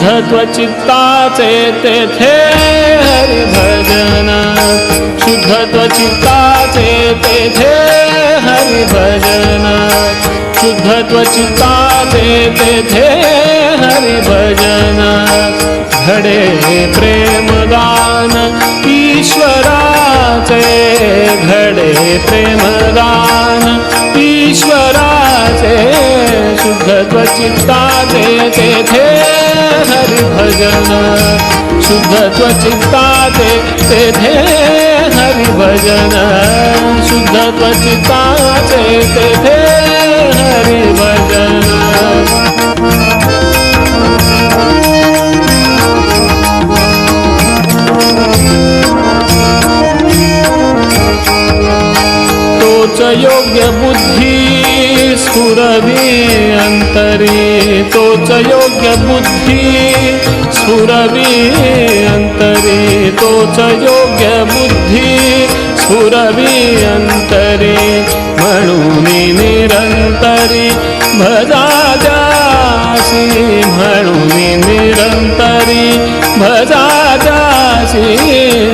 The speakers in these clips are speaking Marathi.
शुद्धत्व चित्ताचे तेथे हरिभजन. शुद्धत्व चित्ताचे तेथे हरिभजन. शुद्धत्व चित्ताचे तेथे हरिभजन. घडे प्रेमगान ईश्वराचे. घडे प्रेमगान ईश्वराचे. शुद्धत्व चित्ताचे तेथे हरिभजन शुद्धत्व चित्ताचे तेथे हरिभजन शुद्धत्व चित्ताचे तेथे हरिभजन तोच योग्य बुद्धी स्फुरवी अंतरी। तोच योग्य बुद्धी स्फुरवी अंतरे तोच योग्य बुद्धी. स्फुरवी अंतरे म्हणून निरंतरी. भजा जासी म्हणून निरंतरी. भजा जासी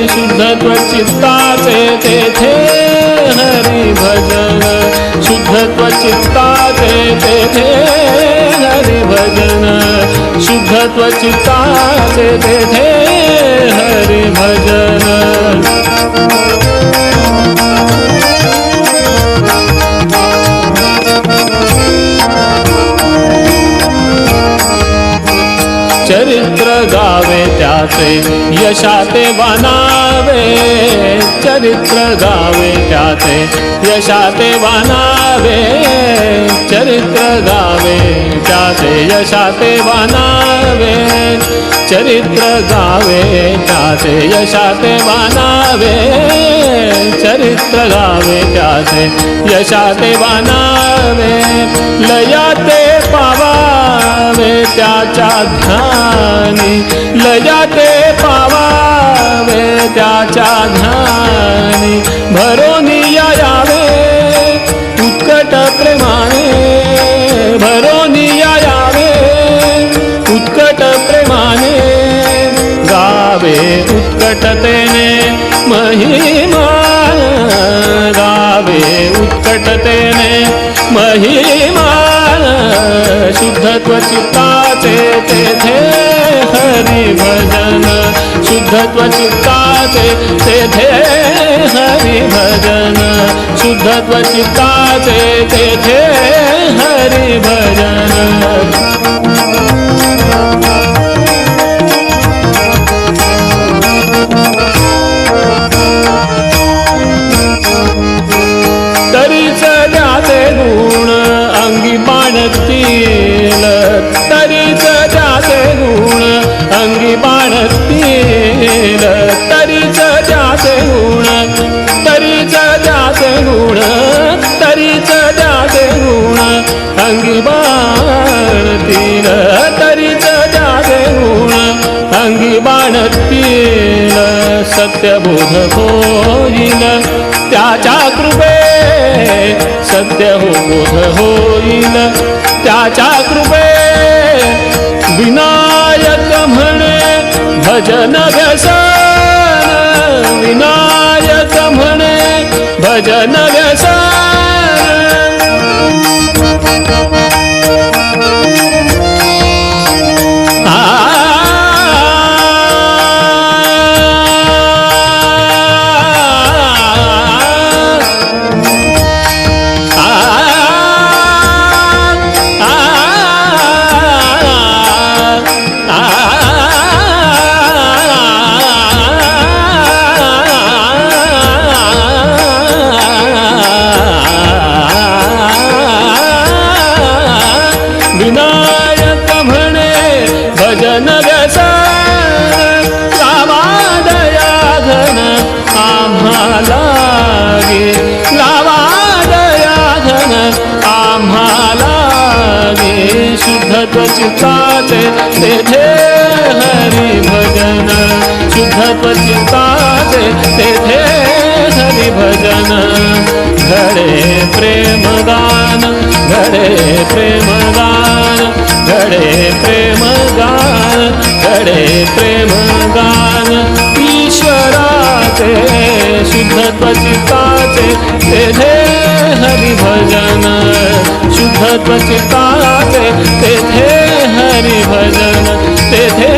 शुद्ध त्वचित्ताचे तेथे हरी भजन शुद्ध त्वचित्ताचे तेथे हरी भजन. शुद्धत्व चित्ताचे तेथे हरि भजन। चरित्र गावे त्याचे यशाते बनावे चरित्र गावे त्याचे यशाते बनावे चरित्र गावे त्याचे यशाते बनावे चरित्र गावे त्याचे यशाते बनावे चरित्र गावे त्याचे यशाते बनावे लयाते पावावे त्याच्या ध्यानी लयाते पावावे त्याच्या ध्यानी भरो उत्कटतेने महिमा गावे. उत्कटतेने महिमा शुद्धत्व चित्ताचे तेथे हरी भजन. शुद्धत्व चित्ताचे तेथे हरी भजन. शुद्धत्व चित्ताचे तेथे अंगी बाणतील तरीच जागे गुण अंगी बाणतील सत्यबोध होईल त्याच्या कृपे सत्य हो बोध होईल त्याच्या कृपे विनायक म्हणे भजन व्यसन विनायक म्हणे भजन व्यसन. लागे लावा आम्हाला शुद्ध त्वचिताचे तेथे हरी भजन. शुद्ध त्वचिताचे तेथे हरी भजन. घडे प्रेमदान घडे प्रेमदान घडे प्रेमदान घडे प्रेमदान ईश्वराचे शुद्ध त्वचिता ते तेथे हरिभजन शुद्ध त्वचिता ते तेथे हरिभजन तेथे